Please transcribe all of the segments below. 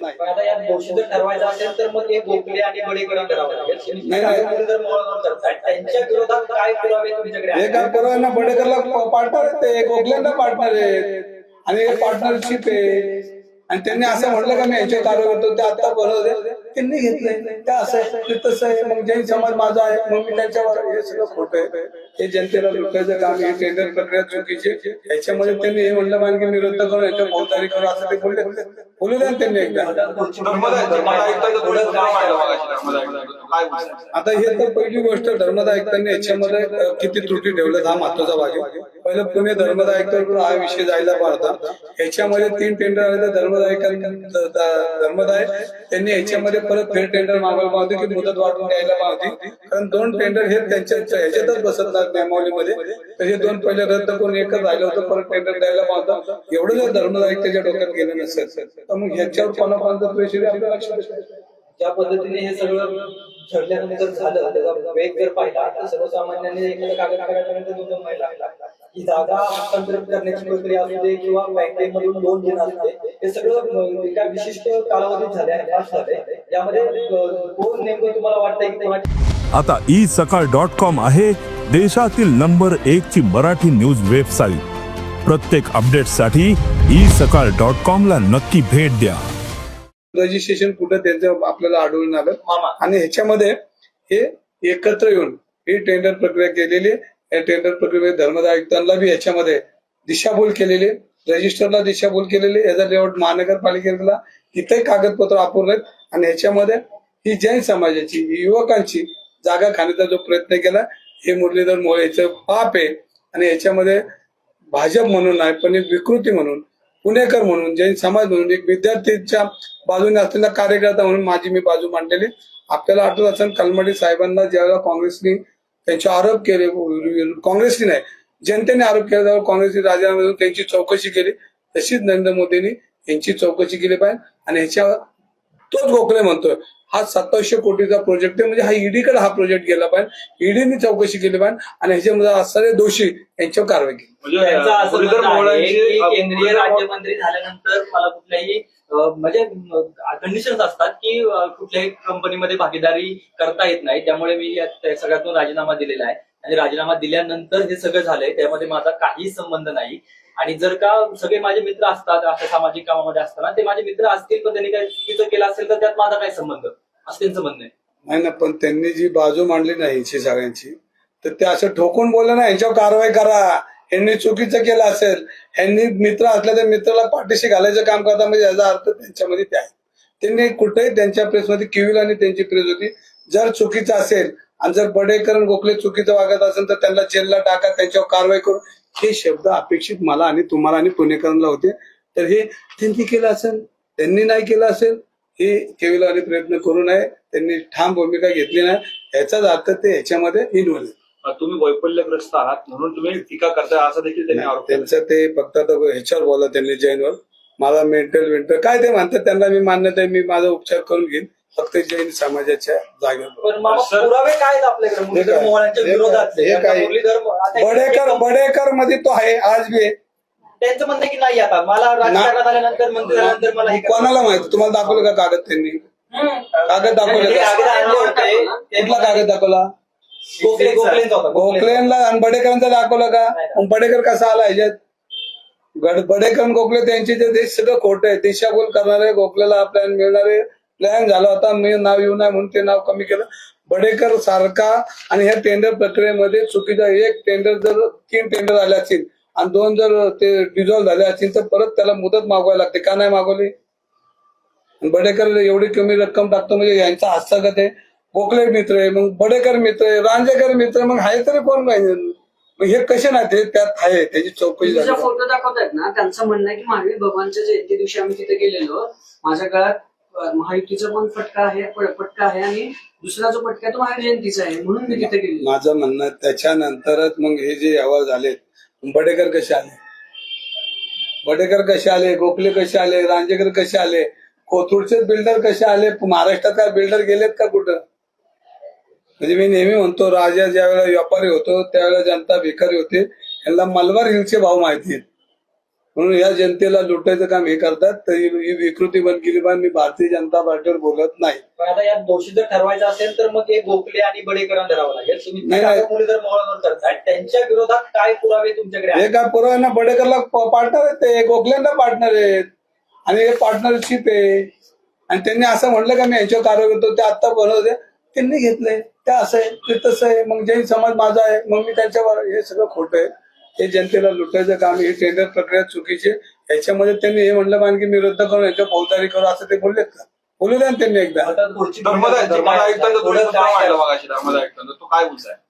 नाही. आता यात दोषी जर ठरवायचा असेल तर मग हे गोखले आणि बडेकडे करावं लागेल. नाही, नाही. मुरलीधर मोहोळ करतायत त्यांच्या विरोधात काय पुरावे तुमच्याकडे? हे आहेत? काय करायला बडेकरला पार्टनर आहेत ते गोखल्यांना पार्टनर आहेत. आणि पार्टनरशिप आहे. आणि त्यांनी असं म्हटलं का मी यांचे कारवाई करतो ते आता बनवले त्यांनी घेतलंय. त्या असं आहे? तसं आहे? मग जैन समाज माझा आहे. मग मी त्यांच्यावर हे सगळं खोट आहे. हे जनतेला लुटायचं काम ही टेंडर प्रक्रिया चुकीची. याच्यामध्ये त्यांनी हे म्हणलं पाहिजे की मी रद्द करून याच्या फौजदारी करू असं ते बोलले. बोलले त्यांनी एकदा. आता हे तर पहिली गोष्ट धर्मदा आयुक्तांनी याच्यामध्ये किती त्रुटी ठेवल्यात हा महत्त्वाचा भाग आहे. पहिलं पुणे धर्मदा हा विषय जायला पाहता. याच्यामध्ये तीन टेंडर आले तर धर्मदायक धर्मदाय. त्यांनी याच्यामध्ये परत फेर टेंडर मागायला पाहते की मुदत वाढवून द्यायला पाहते कारण दोन टेंडर हे त्यांच्या ह्याच्यातच बसत नाही नियमावलीमध्ये तर हे दोन पहिले रद्द करून एकच राहिलं होतं. परत टेंडर द्यायला पाहतं एवढं जर धर्मदायक त्याच्या डोक्यात गेलं नसेल तर मग ह्याच्यावर कोणापर्यंत प्रेशर आपल्याला लक्षात ज्या पद्धतीने हे सगळं ठरल्यानंतर झालं त्याचा वेग जर पाहिला तर सर्वसामान्यांनी एखादा कागद करायपर्यंत दोन लागला. की जागा हस्तांतरित करण्याची प्रक्रिया असू दे किंवा बँकेमधून लोन घेणं असू दे हे सगळं एका विशिष्ट कालावधीत झाले आणि पास झाले यामध्ये कोण नेमकं तुम्हाला वाटतंय की कोणाची आता ई सकाळ डॉट कॉम आहे देशातील नंबर एक ची मराठी न्यूज वेबसाईट. प्रत्येक अपडेटसाठी ई सकाळ डॉट कॉम ला नक्की भेट द्या. रजिस्ट्रेशन कुठं त्यांचं आपल्याला आढळून आलं आणि ह्याच्यामध्ये हे एकत्र येऊन ही टेंडर प्रक्रिया केलेली. या टेंडर प्रक्रियेमध्ये धर्मदाय आयुक्तांना बी याच्यामध्ये दिशाभूल केलेली. रजिस्टरला दिशाभूल केलेली. याचा लेआउट महानगरपालिकेला इथे कागदपत्र अपूर्ण आहेत आणि ह्याच्यामध्ये ही जैन समाजाची युवकांची जागा खाण्याचा जो प्रयत्न केला हे मुरलीधर मोळेचं पाप आहे आणि याच्यामध्ये भाजप म्हणून नाही पण विकृती म्हणून पुणेकर म्हणून जैन समाज म्हणून एक विद्यार्थीच्या बाजूने असलेला कार्यकर्ता म्हणून माझी मी बाजू मांडलेली. आपल्याला आठवत असेल कलमडी साहेबांना ज्यावेळेला काँग्रेसनी त्यांचे आरोप केले काँग्रेसनी नाही जनतेने आरोप केला त्यावर काँग्रेसने राजीनामा देऊन त्यांची चौकशी केली तशीच नरेंद्र मोदींनी यांची चौकशी केली पाहिजे. आणि ह्याच्या तोच गोखले म्हणतोय. हा सत्तावीसशे कोटीचा प्रोजेक्ट आहे म्हणजे हा ईडीकडे हा प्रोजेक्ट गेला पाहिजे. ईडीने चौकशी केली पाहिजे आणि ह्याच्यामध्ये असणारे दोषी यांच्यावर कारवाई केली. म्हणजे त्यांचं असं मुरलीधर म्हणणं आहे की मोहोळांची केंद्रीय राज्यमंत्री झाल्यानंतर मला कुठल्याही म्हणजे कंडिशन असतात की कुठल्याही कंपनीमध्ये भागीदारी करता येत नाही. त्यामुळे मी या सगळ्यातून राजीनामा दिलेला आहे. आणि राजीनामा दिल्यानंतर हे सगळं झालंय त्यामध्ये माझा काही संबंध नाही. आणि जर का सगळे माझे मित्र असतात अशा सामाजिक कामामध्ये असताना ते माझे मित्र असतील पण त्यांनी काही चुकीचं केलं असेल तर त्यात माझा काय संबंध? असं त्यांचं म्हणणं आहे. नाही ना पण त्यांनी जी बाजू मांडली नाही यांची सगळ्यांची तर ते असं ठोकून बोललं ना यांच्यावर कारवाई करा. यांनी चुकीचं केलं असेल यांनी मित्र असल्या तर मित्राला पाठीशी घालायचं काम करता म्हणजे याचा अर्थ त्यांच्यामध्ये ते आहे त्यांनी कुठेही त्यांच्या प्रेसमध्ये किविल आणि त्यांची प्रेस होती. जर चुकीचं असेल आणि जर बडेकर गोखले चुकीचं वागत असेल तर त्यांना जेलला टाका त्यांच्यावर कारवाई करू. हे शब्द अपेक्षित मला आणि तुम्हाला आणि पुणेकरांना होते. तर हे त्यांनी केलं असेल त्यांनी नाही केलं असेल हे केविलाने प्रयत्न करू नये. त्यांनी ठाम भूमिका घेतली नाही. याचाच अर्थ ते ह्याच्यामध्ये इन्व्हॉल्व तुम्ही वैफल्यग्रस्त आहात म्हणून तुम्ही टीका करताय असा देखील त्यांनी त्यांचं ते फक्त ह्याच्यावर बोला त्यांनी जैनवर मला मेंटल वेंटल काय ते म्हणतात त्यांना मी मान्यता मी माझा उपचार करून घेईन. फक्त जैन समाजाच्या जागेवर. पण मामा सर, पुरावे काय आहेत आपल्याकडे? मुरलीधर काय? मोहोळांच्या हे विरोधात काय? हे काय? मुरलीधर आता बडेकर बडेकरमध्ये तो आहे आज बी आहे. त्यांचं म्हणणं आहे की नाही आता? मला राजकारणात आल्यानंतर मंत्री झाल्यानंतर मला हे कोणाला माहिती? तुम्हाला दाखवलं का कागद त्यांनी? कागद दाखवले का? कागद आणले होते. कुठला कागद दाखवला? गोखले गोखलेंचा होता गोखले. गोखलेला आणि बडेकरांचा दाखवलं का? मग बडेकर कसा आला ह्याच्यात? गड- बडेकर आणि गोखले त्यांचे जे देश सगळं खोटं आहे. दिशाभूल करणारे गोखलेला प्लॅन मिळणारे प्लॅन झाला होता. मी नाव येऊ नये म्हणून ते नाव कमी केलं. बडेकर सारखा आणि ह्या टेंडर प्रक्रियेमध्ये चुकीचा एक टेंडर जर तीन टेंडर आले असतील आणि दोन जर ते डिझॉल्व्ह झाले असतील तर परत त्याला मुदत मागवायला लागते. का नाही मागवली? बडेकर एवढी कमी रक्कम टाकतो म्हणजे यांचा हस्तगत आहे. गोखले मित्र आहे मग बडेकर मित्र आहे रांजेकर मित्र मग आहे तरी कोण पाहिजे मग हे कसे नाही ते त्यात आहे त्याची चौकशी फोटो दाखवतायत ना त्यांचं म्हणणं की महावीर भगवानच्या जयंती दिवशी आम्ही तिथे गेलेलो. माझ्या अं, महायुतीचा पण फटका आहे फटका आहे आणि दुसरा जो फटका आहे तो महावीर जयंतीचा आहे म्हणून मी तिथे गेलो माझं म्हणणं त्याच्यानंतरच मग हे जे व्यवहार आले बडेकर कसे आले? बडेकर कसे आले? गोखले कसे आले? रांजेकर कसे आले? कोथरूडचे बिल्डर कसे आले? महाराष्ट्रात काय बिल्डर गेलेत का कुठं? म्हणजे मी नेहमी म्हणतो राजा ज्यावेळेला व्यापारी होतो त्यावेळेला जनता भिकारी होते. यांना मलबार हिलचे भाव माहिती आहेत. म्हणून या जनतेला लुटायचं काम हे करतात तर ही विकृती पाहिजे मी भारतीय जनता पार्टीवर बोलत नाही. पण आता यात दोषी जर ठरवायचं असेल तर मग हे गोखले आणि बडेकरांना धरावं लागेल. तुम्ही नाही, नाही. मुरलीधर मोहोळांवर करताय त्यांच्या विरोधात काय पुरावे तुमच्याकडे हे आहेत काय पुराव्यांना बडेकरला पार्टनर आहेत ते गोखल्यांना पार्टनर आहेत. आणि हे पार्टनरशिप आहे. आणि त्यांनी असं म्हणलं का मी यांच्यावर कारवाई करतो ते आत्ता बनवते त्यांनी घेतलंय. ते असं आहे ते तसं आहे. मग जैन समाज माझा आहे मग मी त्यांच्यावर हे सगळं खोटं आहे. हे जनतेला लुटायचं काम ही टेंडर प्रक्रिया चुकीची. याच्यामध्ये त्यांनी हे म्हणलं पाहिजे की मी रद्द करून याच्या फौजदारी करू असं ते बोललेत का? बोलू द्या ना त्यांनी एकदा.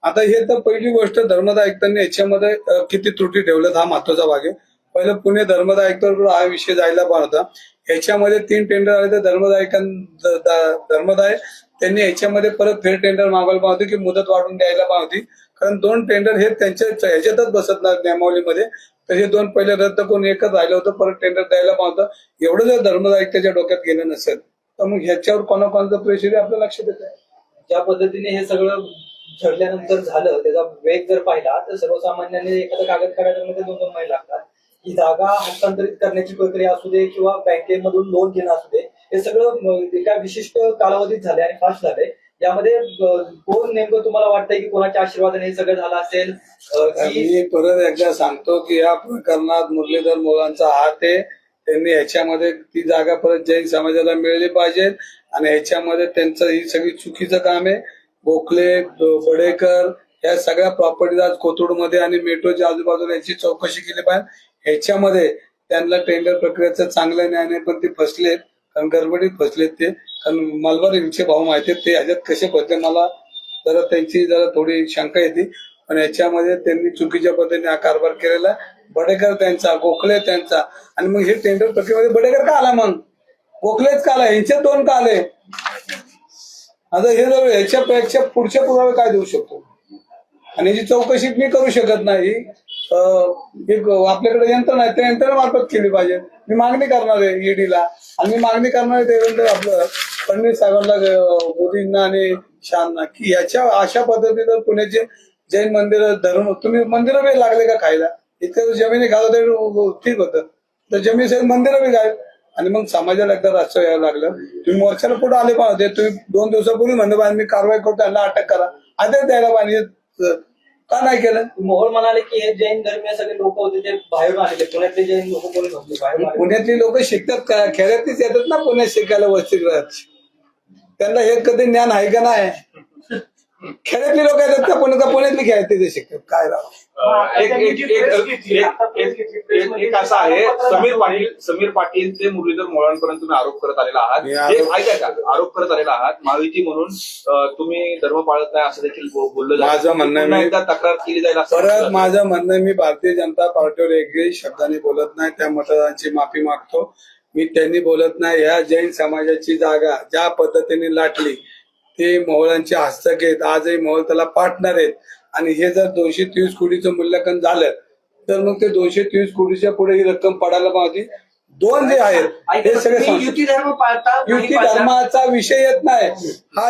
आता हे तर पहिली गोष्ट धर्मदा आयुक्तांनी याच्यामध्ये किती त्रुटी ठेवल्यात हा महत्त्वाचा भाग आहे. पहिलं पुणे धर्मदा आयुक्तांकडून हा विषय जायला पण होता. याच्यामध्ये तीन टेंडर आले तर धर्मदा आयुक्तां ध- ध- धर्मदाय त्यांनी याच्यामध्ये परत फेर टेंडर मागवायला पाहिजे की मुदत वाढवून द्यायला पाहिजे कारण दोन टेंडर हे त्यांच्या ह्याच्यातच बसत नाही नियमावलीमध्ये तर हे दोन पहिले रद्द करून एकच राहिलं होतं परत टेंडर द्यायला पाहतं एवढं जर धर्मदायक त्याच्या डोक्यात गेलं नसेल तर मग ह्याच्यावर कोणाकोणाचं प्रेशर आपल्या लक्षात येत आहे ज्या पद्धतीने हे सगळं ठरल्यानंतर झालं त्याचा वेग जर पाहिला तर सर्वसामान्यांनी एखादा कागद करायला मध्ये दोन दोन महिने लागतात. ही जागा हस्तांतरित करण्याची प्रक्रिया असू दे किंवा बँकेमधून लोन घेणं असू दे हे सगळं एका विशिष्ट कालावधीत झाले आणि फास्ट झाले यामध्ये कोण नेमकं तुम्हाला वाटतंय की कोणाच्या आशीर्वादाने हे सगळं झालं असेल? मी परत एकदा सांगतो की या प्रकरणात मुरलीधर मोलांचा हात आहे. त्यांनी ह्याच्यामध्ये ती जागा परत जैन समाजाला मिळाली पाहिजे आणि ह्याच्यामध्ये त्यांचं ही सगळी चुकीचं काम आहे. गोखले बडेकर या सगळ्या प्रॉपर्टीज आज कोथरूडमध्ये आणि मेट्रोच्या आजूबाजूला याची चौकशी केली पाहिजे. ह्याच्यामध्ये त्यांना टेंडर प्रक्रियेचं चांगलं न्याय नाही पण ते फसलेत. कारण गडबडीत फसलेत ते. कारण मलबार यांचे भाऊ माहिती ते ह्याच्यात कसे फसले मला जरा त्यांची जरा थोडी शंका येते. पण याच्यामध्ये त्यांनी चुकीच्या पद्धतीने हा कारभार केलेला. बडेकर त्यांचा गोखले त्यांचा. आणि मग हे टेंडर प्रक्रियेमध्ये बडेकर का आला मग? गोखलेच का आला? यांचे दोन का आले? आता हे जर ह्याच्यापेक्षा पुढचे पुरावे काय देऊ शकतो? आणि याची चौकशी मी करू शकत नाही. एक आपल्याकडे यंत्रणा आहे त्या यंत्रणेमार्फत केली पाहिजे. मी मागणी करणार आहे ईडीला आणि मी मागणी करणार आहे देवेंद्र आपलं फडणवीस साहेबांना मोदींना आणि शहांना की याच्या अशा पद्धतीनं पुण्याचे जैन मंदिर धर्म तुम्ही मंदिरं बी लागले का खायला? इतकं जमिनी खाल तरी ठीक होतं. तर जमीन सहित मंदिरं बी काय आणि मग समाजाला एकदा राष्ट्र यायला लागलं. तुम्ही मोर्चाला पुढे आले पाहिजे. तुम्ही दोन दिवसापूर्वी म्हणलं पाहिजे मी कारवाई करतो त्यांना अटक करा. आता द्यायला पाहिजे. का नाही केलं? मोहोळ म्हणाले की हे जैन धर्मीय सगळे लोक होते ते बाहेरून आलेले. पुण्यातले जैन लोक कोणी नव्हते बाहेरून आलेले. पुण्यातली लोक शिकतात का? खेड्यातलीच येतात ना पुण्यात शिकायला वस्तीगृहात त्यांना हे कधी ज्ञान आहे का नाही? खेड्यातली लोक येतात का? पुण्यात पुण्यातली खेळात तिथे शिकतात. काय राव? एक एक एक एक- एक- एक- एक असं आहे समीर पाटील समीर पाटील ते मुरलीधर मोळांपर्यंत तुम्ही आरोप करत आलेला आहात. ऐका का आरोप करत आलेला आहात. महायुती म्हणून तुम्ही धर्म पाळत नाही असं देखील बोललं. माझं म्हणणं एकदा तक्रार केली जाईल परत. माझं म्हणणं आहे, मी भारतीय जनता पार्टीवर एकही शब्दाने बोलत नाही. त्या मतदारांची माफी मागतो. मी त्यांनी बोलत नाही. या जैन समाजाची जागा ज्या पद्धतीने लाटली ते मोहळांचे हस्तक आहेत आजही मोहळ त्याला पार्टनर आहेत. आणि हे जर दोनशे तेवीस कोटीचं मूल्यांकन झालं तर मग ते दोनशे तेवीस कोटीच्या पुढे ही रक्कम पडायला पाहिजे. दोन जे आहेत हे सगळे युती धर्म पाळता नाही युती? धर्माचा विषय येत नाही. हा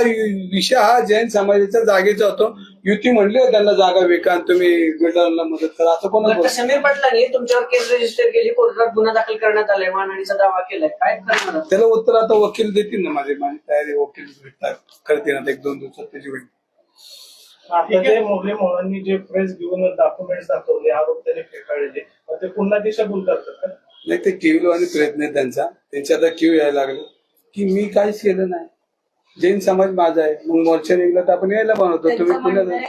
विषय हा जैन समाजाच्या जागेचा होतो. युती म्हणली त्यांना जागा विका तुम्ही मदत करा. असं कोण समीर पाटलांनी तुमच्यावर केस रजिस्टर केली कोर्टात गुन्हा दाखल करण्यात आलाय मानहानीचा दावा केलाय. काय करणार? त्याला उत्तर आता वकील देतील ना माझी माझी तयारी वकील भेटतात. करतील आता एक दोन दिवसात त्याची वेळ आता जे मुरली मोहननी जे प्रेस घेऊन डॉक्युमेंट दाखवले आरोप त्याने फेटाळले ते पुन्हा दिशाभूल करतात का? नाही ते किवलो आणि प्रयत्न आहे त्यांचा. त्यांच्या आता किव यायला लागलं. की मी काहीच केलं नाही. जैन समाज माझा आहे. मग मोर्चा निघला तर आपण यायला बनवतो. तुम्ही पुण्यात नाही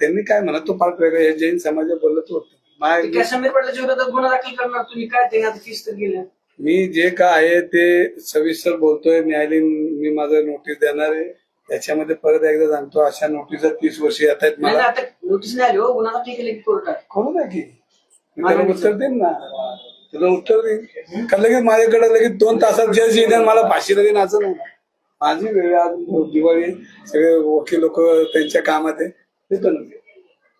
त्यांनी काय म्हणत तो पार्ट वेगळा हे जैन समाजा बोलत होतं. मी जे काय आहे ते सविस्तर बोलतोय. न्यायालयीन मी माझं नोटीस देणार आहे. त्याच्यामध्ये परत एकदा सांगतो अशा नोटीस तीस वर्ष येत आहेत नाही मला. नाही, नोटीस नाही आली हो. गुन्हा दाखल केले की कोर्टात. करू द्या की? मी त्याला उत्तर देईन ना. तुला उत्तर देईन. का लगेच माझ्याकडे लगेच दोन तासात जज आणि मला फाशीला देईन असं नाही. माझी वेळ आज दिवाळी. सगळे वकील लोक त्यांच्या कामात आहे. देतो ना.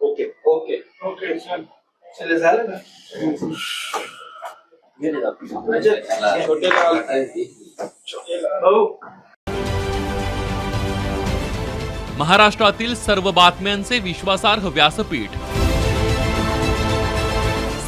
Okay okay. ओके झालं ना? छोटे लाल भाऊ महाराष्ट्रातील सर्व बातम्यांचे विश्वासार्ह व्यासपीठ.